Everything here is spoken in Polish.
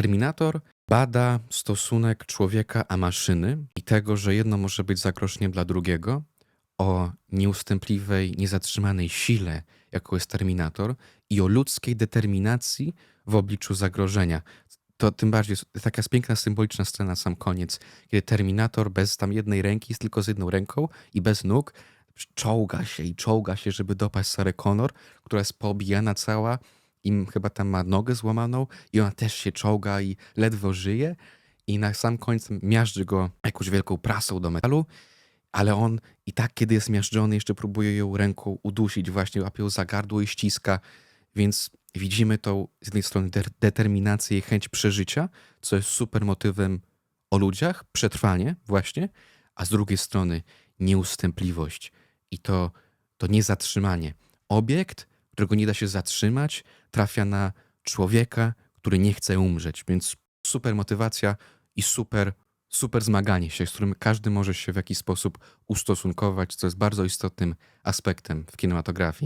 Terminator bada stosunek człowieka a maszyny i tego, że jedno może być zagrożeniem dla drugiego, o nieustępliwej, niezatrzymanej sile, jaką jest Terminator i o ludzkiej determinacji w obliczu zagrożenia. To tym bardziej jest taka piękna, symboliczna scena na sam koniec, kiedy Terminator bez tam jednej ręki, tylko z jedną ręką i bez nóg, czołga się i czołga się, żeby dopaść Sarę Connor, która jest poobijana cała i chyba tam ma nogę złamaną i ona też się czołga i ledwo żyje. I na sam koniec miażdży go jakąś wielką prasą do metalu, ale on i tak, kiedy jest miażdżony, jeszcze próbuje ją ręką udusić, właśnie łapie ją za gardło i ściska, więc widzimy tą z jednej strony de- determinację i chęć przeżycia, co jest super motywem o ludziach, przetrwanie właśnie, a z drugiej strony nieustępliwość. I to, to niezatrzymanie. Obiekt, którego nie da się zatrzymać, trafia na człowieka, który nie chce umrzeć, więc super motywacja i super, super zmaganie się, z którym każdy może się w jakiś sposób ustosunkować, co jest bardzo istotnym aspektem w kinematografii.